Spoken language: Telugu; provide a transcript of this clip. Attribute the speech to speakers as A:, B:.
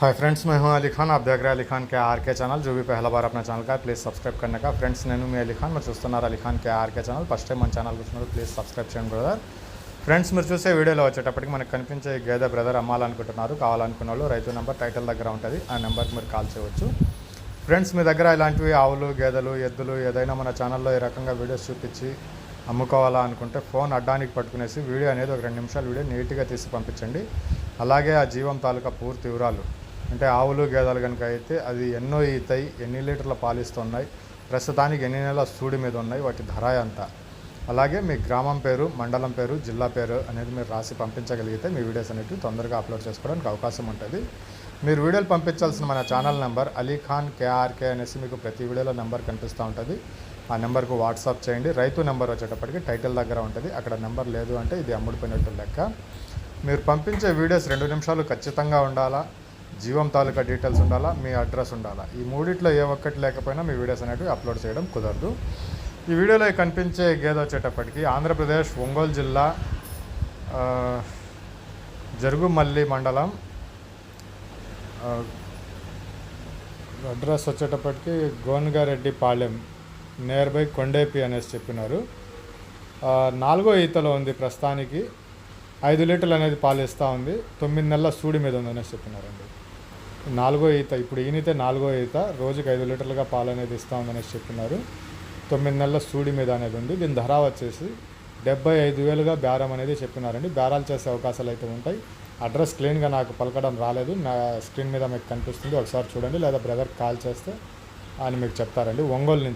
A: हाय फ्रेंड्स मैं हूं अली खान आप देख रहे हैं अली खान के आर के ఛానల్ जो भी पहला बार अपना ఛానల్ का ప్లీజ్ సబ్స్క్రైబ్ करने का ఫ్రెండ్స్ నేను మీ అలీ ఖాన్ మీరు చూస్తున్నారు Ali Khan K RK channel first time మన ఛానల్ చూస్తున్నారు ప్లీజ్ సబ్స్క్రైబ్ చేయండి బ్రదర్ ఫ్రెండ్స్ మీరు చూసే వీడియోలో వచ్చేటప్పటికి మనకు కనిపించే ఈ గేదె బ్రదర్ అమ్మాలనుకుంటున్నారు కావాలనుకున్న వాళ్ళు రైతు నెంబర్ టైటిల్ దగ్గర ఉంటుంది ఆ నెంబర్కి మీరు కాల్ చేయవచ్చు ఫ్రెండ్స్ మీ దగ్గర ఇలాంటివి ఆవులు గేదెలు ఎద్దులు ఏదైనా మన ఛానల్లో ఈ రకంగా వీడియోస్ చూపించి అమ్ముకోవాలా అనుకుంటే ఫోన్ అడ్డానికి పట్టుకునేసి వీడియో అనేది ఒక రెండు నిమిషాలు వీడియో నీట్గా తీసి పంపించండి అలాగే ఆ జీవం తాలూకా పూర్తి వివరాలు అంటే ఆవులు గేదెలు కనుక అయితే అది ఎన్నో ఈతాయి ఎన్ని లీటర్ల పాలిస్తున్నాయి ప్రస్తుతానికి ఎన్ని నెలల సూడి మీద ఉన్నాయి వాటి ధర ఎంత? అలాగే మీ గ్రామం పేరు మండలం పేరు జిల్లా పేరు అనేది మీరు రాసి పంపించగలిగితే మీ వీడియోస్ అనేవి తొందరగా అప్లోడ్ చేసుకోవడానికి అవకాశం ఉంటుంది. మీరు వీడియోలు పంపించాల్సిన మన channel number Ali Khan KRK అనేసి మీకు ప్రతి వీడియోలో నెంబర్ కనిపిస్తూ ఉంటుంది. ఆ నెంబర్కు వాట్సాప్ చేయండి. రైతు నెంబర్ వచ్చేటప్పటికి టైటిల్ దగ్గర ఉంటుంది. అక్కడ నెంబర్ లేదు అంటే ఇది అమ్ముడిపోయినట్టు లెక్క. మీరు పంపించే వీడియోస్ రెండు నిమిషాలు ఖచ్చితంగా ఉండాలా? జీవం తాలూకా డీటెయిల్స్ ఉండాలా మీ అడ్రస్ ఉండాలా? ఈ మూడిట్లో ఏ ఒక్కటి లేకపోయినా మీ వీడియోస్ అనేవి అప్లోడ్ చేయడం కుదరదు. ఈ వీడియోలో కనిపించే గేదె వచ్చేటప్పటికి ఆంధ్రప్రదేశ్ ఒంగోలు జిల్లా జరుగుమల్లి మండలం అడ్రస్ వచ్చేటప్పటికి గోన్గారెడ్డి పాలెం నియర్ బై కొండేపి అనేసి చెప్పినారు. నాలుగో ఈతలో ఉంది ప్రస్తుతానికి. ఐదు లీటర్లు అనేది పాలు ఇస్తూ ఉంది. తొమ్మిది నెలల సూడి మీద ఉంది అనేసి చెప్పినారండి. నాలుగో ఈత ఇప్పుడు ఈనితే నాలుగో ఈత రోజుకి ఐదు లీటర్లుగా పాలు అనేది ఇస్తూ ఉందనేసి చెప్పినారు తొమ్మిది నెలల సూడి మీద అనేది ఉంది. దీని ధర వచ్చేసి డెబ్బై ఐదు వేలుగా బేరం అనేది చెప్పినారండి. బేరాలు చేసే అవకాశాలు అయితే ఉంటాయి. అడ్రస్ క్లీన్గా నాకు పలకడం రాలేదు. నా స్క్రీన్ మీద మీకు కనిపిస్తుంది. ఒకసారి చూడండి. లేదా బ్రదర్కి కాల్ చేస్తే ఆయన మీకు చెప్తారండి. ఒంగోలు నుంచి